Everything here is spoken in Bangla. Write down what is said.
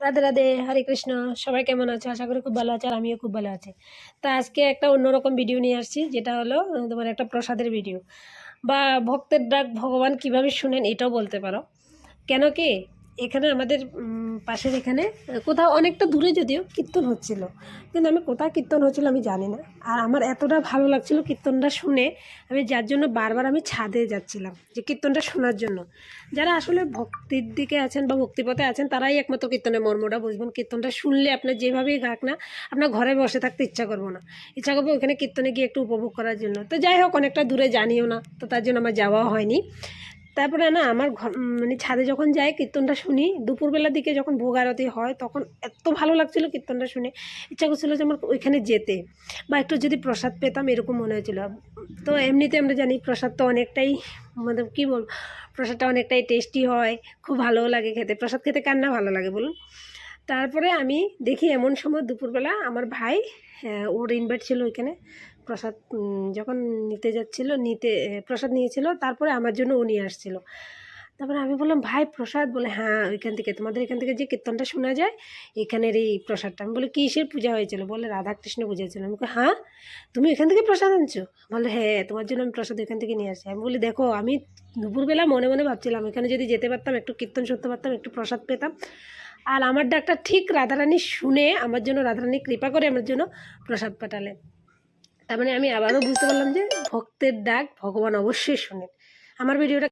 রাধে রাধে, হরে কৃষ্ণ, সবাই কেমন আছে? আশা করি খুব ভালো আছে আর আমিও খুব ভালো আছি। তা আজকে একটা অন্যরকম ভিডিও নিয়ে আসছি, যেটা হলো তোমার একটা প্রসাদের ভিডিও বা ভক্তের ডাক ভগবান কীভাবে শুনেন এটাও বলতে পারো। কেন কি এখানে আমাদের পাশের এখানে কোথাও অনেকটা দূরে যদিও কীর্তন হচ্ছিল। কিন্তু আমি কোথায় কীর্তন হচ্ছিল আমি জানি না। আর আমার এতটা ভালো লাগছিল কীর্তনটা শুনে, আমি যার জন্য বারবার আমি ছাদে যাচ্ছিলাম, যে কীর্তনটা শোনার জন্য। যারা আসলে ভক্তির দিকে আছেন বা ভক্তিপথে আছেন, তারাই একমাত্র কীর্তনের মর্মটা বুঝবেন। কীর্তনটা শুনলে আপনার যেভাবেই গাক না, আপনার ঘরে বসে থাকতে ইচ্ছা করব না। ইচ্ছা করব ওখানে কীর্তনে গিয়ে একটু উপভোগ করার জন্য। তো যাই হোক, অনেকটা দূরে জানিও না, তো তার জন্য আমার যাওয়া হয়নি। তারপরে না আমার ঘর মানে ছাদে যখন যাই কীর্তনটা শুনি দুপুরবেলার দিকে যখন ভোগ আরতি হয় তখন এত ভালো লাগছিল কীর্তনটা শুনে। ইচ্ছা করছিল যে আমার ওইখানে যেতে বা একটু যদি প্রসাদ পেতাম এরকম মনে হয়েছিলো। তো এমনিতে আমরা জানি প্রসাদ তো অনেকটাই মানে কী বল প্রসাদটা অনেকটাই টেস্টি হয় খুব ভালোও লাগে খেতে। প্রসাদ খেতে কার না ভালো লাগে বলুন? তারপরে আমি দেখি এমন সময় দুপুরবেলা আমার ভাই আহ, ওর ইনভাইট ছিল ওইখানে। প্রসাদ যখন নিতে যাচ্ছিল নিতে প্রসাদ নিয়েছিল তারপরে আমার জন্য উনি আসছিল। তারপরে আমি বললাম ভাই প্রসাদ? বলে হ্যাঁ ওইখান থেকে তোমাদের এখান থেকে যে কীর্তনটা শোনা যায় এখানের এই প্রসাদটা। আমি বলি কিসের পূজা হয়েছিল? বলে রাধাকৃষ্ণ পূজা ছিল আমি বলি, হ্যাঁ তুমি এখান থেকে প্রসাদ আনছো? বলে হ্যাঁ তোমার জন্য আমি প্রসাদ এখান থেকে নিয়ে আসি আমি বলি দেখো আমি দুপুরবেলা মনে মনে ভাবছিলাম এখানে যদি যেতে পারতাম একটু কীর্তন শুনতে পারতাম একটু প্রসাদ পেতাম। আর আমার ডাকটা ঠিক রাধারানী শুনে আমার জন্য রাধারানী কৃপা করে আমার জন্য প্রসাদ পাঠালেন। তার মানে আমি আবারও বুঝতে পারলাম যে ভক্তের ডাক ভগবান অবশ্যই শোনেন। আমার ভিডিওটা